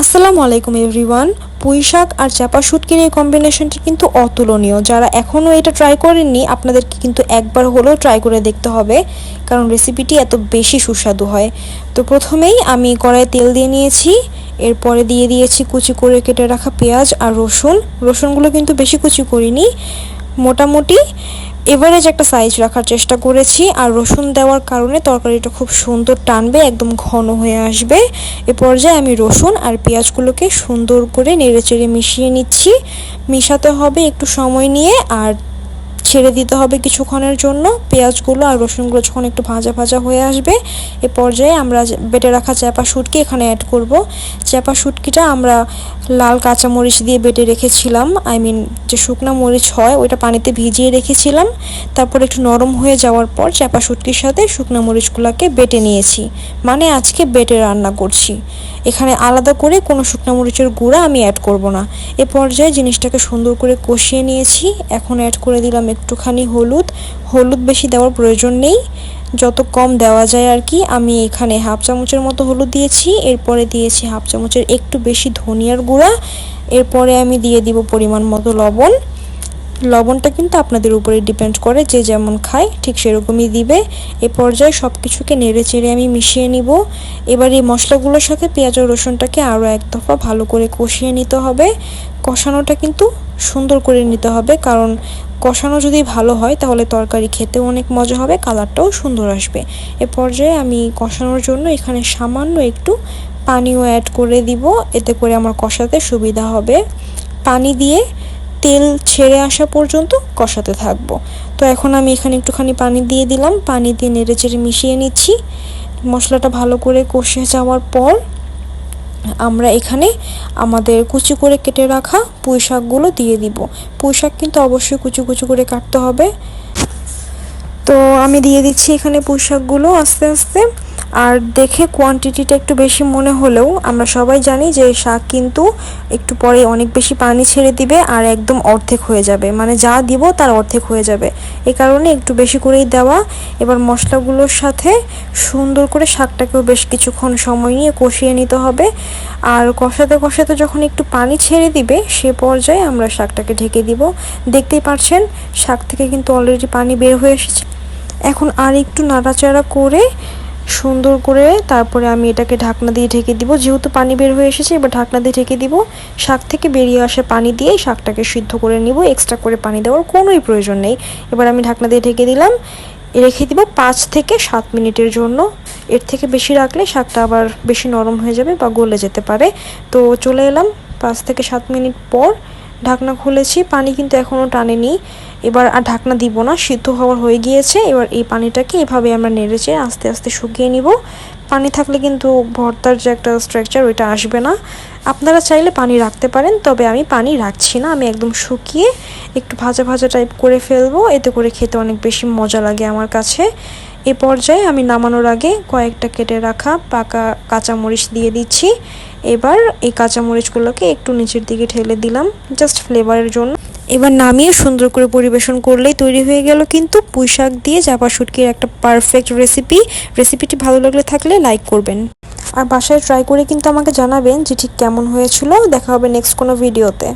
আসসালামু আলাইকুম এভরিওয়ান। পুঁই শাক আর চাপা শুটকির এই কম্বিনেশনটি কিন্তু অতুলনীয়। যারা এখনও এটা ট্রাই করেননি, আপনাদেরকে কিন্তু একবার হলেও ট্রাই করে দেখতে হবে, কারণ রেসিপিটি এত বেশি সুস্বাদু হয়। তো প্রথমেই আমি কড়াইয়ে তেল দিয়ে নিয়েছি, এরপরে দিয়ে দিয়েছি কুচি করে কেটে রাখা পেঁয়াজ আর রসুন। রসুনগুলো কিন্তু বেশি কুচি করিনি। মোটামুটি এভারেজ একটা সাইজ রাখার চেষ্টা করেছি আর রসুন দেওয়ার কারণে তরকারিটা খুব সুন্দর টানবে, একদম ঘন হয়ে আসবে। এ পর্যায়ে আমি রসুন আর পেঁয়াজগুলোকে সুন্দর করে নেড়েচেড়ে মিশিয়ে নিচ্ছি। মিশাতে হবে একটু সময় নিয়ে আর ছেড়ে দিতে হবে কিছুক্ষণের জন্য। পেঁয়াজগুলো আর রসুনগুলো যখন একটু ভাজা ভাজা হয়ে আসবে, এ পর্যায়ে আমরা বেটে রাখা চ্যাপা শুটকি এখানে অ্যাড করব। চ্যাপা শুটকিটা আমরা লাল কাঁচা মরিচ দিয়ে বেটে রেখেছিলাম। আই মিন যে শুকনো মরিচ হয়, ওইটা পানিতে ভিজিয়ে রেখেছিলাম। তারপর একটু নরম হয়ে যাওয়ার পর চ্যাপা শুটকির সাথে শুকনো মরিচগুলোকে বেটে নিয়েছি। মানে আজকে বেটে রান্না করছি। এখানে আলাদা করে কোনো শুকনো মরিচের গুঁড়া আমি অ্যাড করব না। এ পর্যায়ে জিনিসটাকে সুন্দর করে কষিয়ে নিয়েছি। এখন অ্যাড করে দিলাম একটুখানি হলুদ। হলুদ বেশি দেওয়ার প্রয়োজন নেই। যত কম দেওয়া যায় আর কি, আমি এখানে হাফ চামচের মতো হলুদ দিয়েছি। এরপরে দিয়েছি হাফ চামচের একটু বেশি ধনিয়ার গুঁড়া। এরপরে আমি দিয়ে দিব পরিমাণ মতো লবণ। লবণটা কিন্তু আপনাদের উপরে ডিপেন্ড করে যে যেমন খায়, ঠিক সেরকমই দিবে। এ পর্যায়ে সব কিছুকে নেড়ে চেড়ে আমি মিশিয়ে নিব। এবার এই মশলাগুলোর সাথে পেঁয়াজ রসুনটাকে আরও এক দফা ভালো করে কষিয়ে নিতে হবে। কষানোটা কিন্তু সুন্দর করে নিতে হবে, কারণ কষানো যদি ভালো হয় তাহলে তরকারি খেতেও অনেক মজা হবে, কালারটাও সুন্দর আসবে। এ পর্যায়ে আমি কষানোর জন্য এখানে সামান্য একটু পানিও অ্যাড করে দিব, এতে করে আমার কষাতে সুবিধা হবে। পানি দিয়ে তেল ছেড়ে আসা পর্যন্ত কষাতে থাকব। তো এখন আমি এখানে একটুখানি পানি দিয়ে দিলাম। পানি দিয়ে নেড়ে চেড়ে মিশিয়ে নিচ্ছি। মশলাটা ভালো করে কষে যাওয়ার পর আমরা এখানে আমাদের কুচি করে কেটে রাখা পুঁই শাকগুলো দিয়ে দিব। পুঁই শাক কিন্তু অবশ্যই কুচি কুচি করে কাটতে হবে। তো আমি দিয়ে দিচ্ছি এখানে পুঁই শাকগুলো আস্তে আস্তে। আর দেখে কোয়ান্টিটিটা একটু বেশি মনে হলেও আমরা সবাই জানি যে শাক কিন্তু একটু পরে অনেক বেশি পানি ছেড়ে দিবে আর একদম অর্ধেক হয়ে যাবে। মানে যা দিব তার অর্ধেক হয়ে যাবে। এই কারণে একটু বেশি করেই দেওয়া। এবার মশলাগুলোর সাথে সুন্দর করে শাকটাকেও বেশ কিছুক্ষণ সময় নিয়ে কষিয়ে নিতে হবে। আর কষাতে কষাতে যখন একটু পানি ছেড়ে দিবে, সে পর্যায়ে আমরা শাকটাকে ঢেকে দিব। দেখতেই পাচ্ছেন শাক থেকে কিন্তু অলরেডি পানি বের হয়ে এসেছে। এখন আর একটু নাড়াচাড়া করে সুন্দর করে তারপরে আমি এটাকে ঢাকনা দিয়ে ঢেকে দিব। যেহেতু পানি বের হয়ে এসেছে, এবার ঢাকনা দিয়ে ঢেকে দিব। শাক থেকে বেরিয়ে আসে পানি দিয়ে শাকটাকে সিদ্ধ করে নিব। এক্সট্রা করে পানি দেওয়ার কোনোই প্রয়োজন নেই। এবার আমি ঢাকনা দিয়ে ঢেকে দিলাম। রেখে দিব পাঁচ থেকে সাত মিনিটের জন্য। এর থেকে বেশি রাখলে শাকটা আবার বেশি নরম হয়ে যাবে বা গলে যেতে পারে। তো চলে এলাম পাঁচ থেকে সাত মিনিট পর। ঢাকনা খুলেছি, পানি কিন্তু এখনও টানেনি। এবার আর ঢাকনা দিব না, সিদ্ধ হওয়ার হয়ে গিয়েছে। এবার এই পানিটাকে এভাবে আমরা নেড়েচে আস্তে আস্তে শুকিয়ে নিব। পানি থাকলে কিন্তু ভর্তার যে একটা স্ট্রাকচার ওইটা আসবে না। আপনারা চাইলে পানি রাখতে পারেন, তবে আমি পানি রাখছি না। আমি একদম শুকিয়ে একটু ভাজা ভাজা টাইপ করে ফেলব। এতে করে খেতে অনেক বেশি মজা লাগে আমার কাছে। এ পর্যায়ে আমি নামানোর আগে কয়েকটা কেটে রাখা পাকা কাঁচামরিচ দিয়ে দিচ্ছি। এবার এই কাঁচামরিচগুলোকে একটু নিচের দিকে ঠেলে দিলাম জাস্ট ফ্লেভারের জন্য। এবার নামিয়ে সুন্দর করে পরিবেশন করলেই তৈরি হয়ে গেল কিন্তু পুঁই শাক দিয়ে জাপা শুটকির একটা পারফেক্ট রেসিপি রেসিপিটি ভালো লাগলে থাকলে লাইক করবেন। আর বাসায় ট্রাই করে কিন্তু আমাকে জানাবেন যে ঠিক কেমন হয়েছিল। দেখা হবে নেক্সট কোনো ভিডিওতে